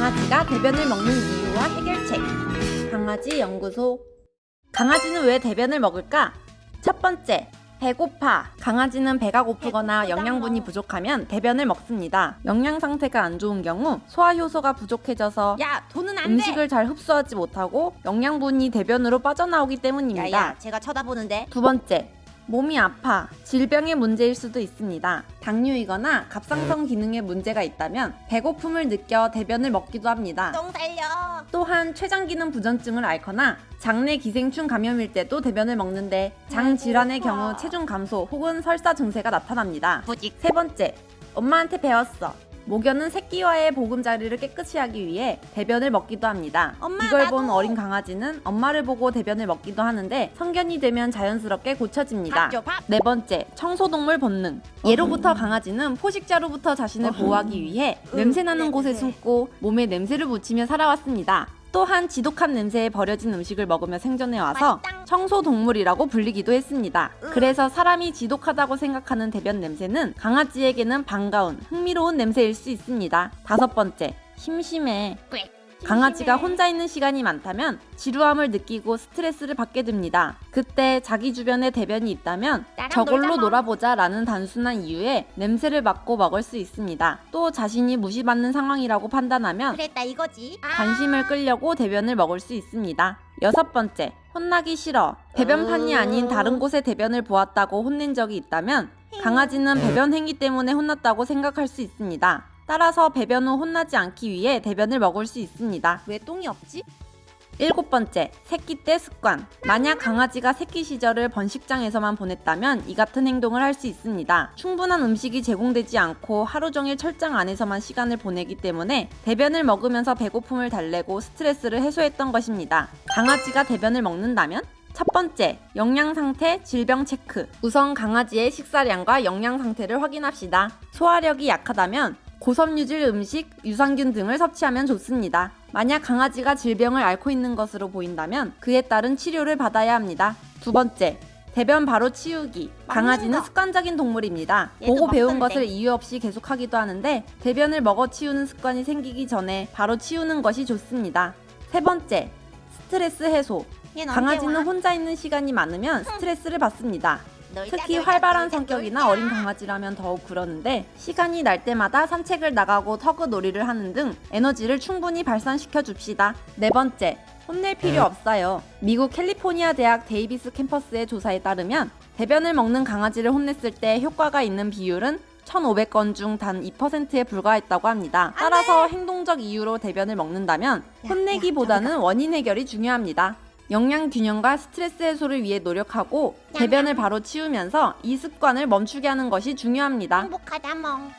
강아지가 대변을 먹는 이유와 해결책. 강아지 연구소. 강아지는 왜 대변을 먹을까? 첫 번째, 배고파. 강아지는 배가 고프거나 영양분이 부족하면 대변을 먹습니다. 영양 상태가 안 좋은 경우 소화 효소가 부족해져서 야 돈은 안 음식을 잘 흡수하지 못하고 영양분이 대변으로 빠져나오기 돼. 때문입니다. 야야 제가 쳐다보는데 두 번째, 몸이 아파. 질병의 문제일 수도 있습니다. 당뇨이거나 갑상선 기능에 문제가 있다면 배고픔을 느껴 대변을 먹기도 합니다. 똥 살려 또한 췌장 기능 부전증을 앓거나 장내 기생충 감염일 때도 대변을 먹는데 장 질환의 경우 체중 감소 혹은 설사 증세가 나타납니다. 부직 세 번째, 엄마한테 배웠어. 모견은 새끼와의 보금자리를 깨끗이 하기 위해 대변을 먹기도 합니다. 엄마, 이걸 나도. 본 어린 강아지는 엄마를 보고 대변을 먹기도 하는데 성견이 되면 자연스럽게 고쳐집니다. 밥 줘, 밥. 네 번째, 청소동물 본능. 예로부터 강아지는 포식자로부터 자신을 보호하기 위해 냄새나는 곳에. 숨고 몸에 냄새를 묻히며 살아왔습니다. 또한 지독한 냄새에 버려진 음식을 먹으며 생존해 와서 맛있다. 청소 동물이라고 불리기도 했습니다. 그래서 사람이 지독하다고 생각하는 대변 냄새는 강아지에게는 반가운, 흥미로운 냄새일 수 있습니다. 다섯 번째, 심심해. 강아지가 혼자 있는 시간이 많다면 지루함을 느끼고 스트레스를 받게 됩니다. 그때 자기 주변에 대변이 있다면 저걸로. 놀아보자 라는 단순한 이유에 냄새를 맡고 먹을 수 있습니다. 또 자신이 무시받는 상황이라고 판단하면 그랬다 이거지 아. 관심을 끌려고 대변을 먹을 수 있습니다. 여섯 번째, 혼나기 싫어. 배변판이 아닌 다른 곳에 대변을 보았다고 혼낸 적이 있다면 강아지는 배변 행위 때문에 혼났다고 생각할 수 있습니다. 따라서 배변 후 혼나지 않기 위해 대변을 먹을 수 있습니다. 왜 똥이 없지? 일곱 번째, 새끼 때 습관. 만약 강아지가 새끼 시절을 번식장에서만 보냈다면 이 같은 행동을 할 수 있습니다. 충분한 음식이 제공되지 않고 하루 종일 철장 안에서만 시간을 보내기 때문에 대변을 먹으면서 배고픔을 달래고 스트레스를 해소했던 것입니다. 강아지가 대변을 먹는다면? 첫 번째, 영양 상태, 질병 체크. 우선 강아지의 식사량과 영양 상태를 확인합시다. 소화력이 약하다면 고섬유질 음식, 유산균 등을 섭취하면 좋습니다. 만약 강아지가 질병을 앓고 있는 것으로 보인다면 그에 따른 치료를 받아야 합니다. 두 번째, 대변 바로 치우기. 강아지는 거. 습관적인 동물입니다. 보고 배운. 것을 이유 없이 계속하기도 하는데 대변을 먹어 치우는 습관이 생기기 전에 바로 치우는 것이 좋습니다. 세 번째, 스트레스 해소. 강아지는 와? 혼자 있는 시간이 많으면 스트레스를 받습니다. 특히 활발한 성격이나. 어린 강아지라면 더욱 그러는데 시간이 날 때마다 산책을 나가고 터그 놀이를 하는 등 에너지를 충분히 발산시켜 줍시다. 네 번째, 혼낼 필요 없어요. 미국 캘리포니아 대학 데이비스 캠퍼스의 조사에 따르면 대변을 먹는 강아지를 혼냈을 때 효과가 있는 비율은 1,500건 중 단 2%에 불과했다고 합니다. 따라서 행동적 이유로 대변을 먹는다면 혼내기보다는 원인 해결이 중요합니다. 영양 균형과 스트레스 해소를 위해 노력하고 대변을 바로 치우면서 이 습관을 멈추게 하는 것이 중요합니다. 행복하다 멍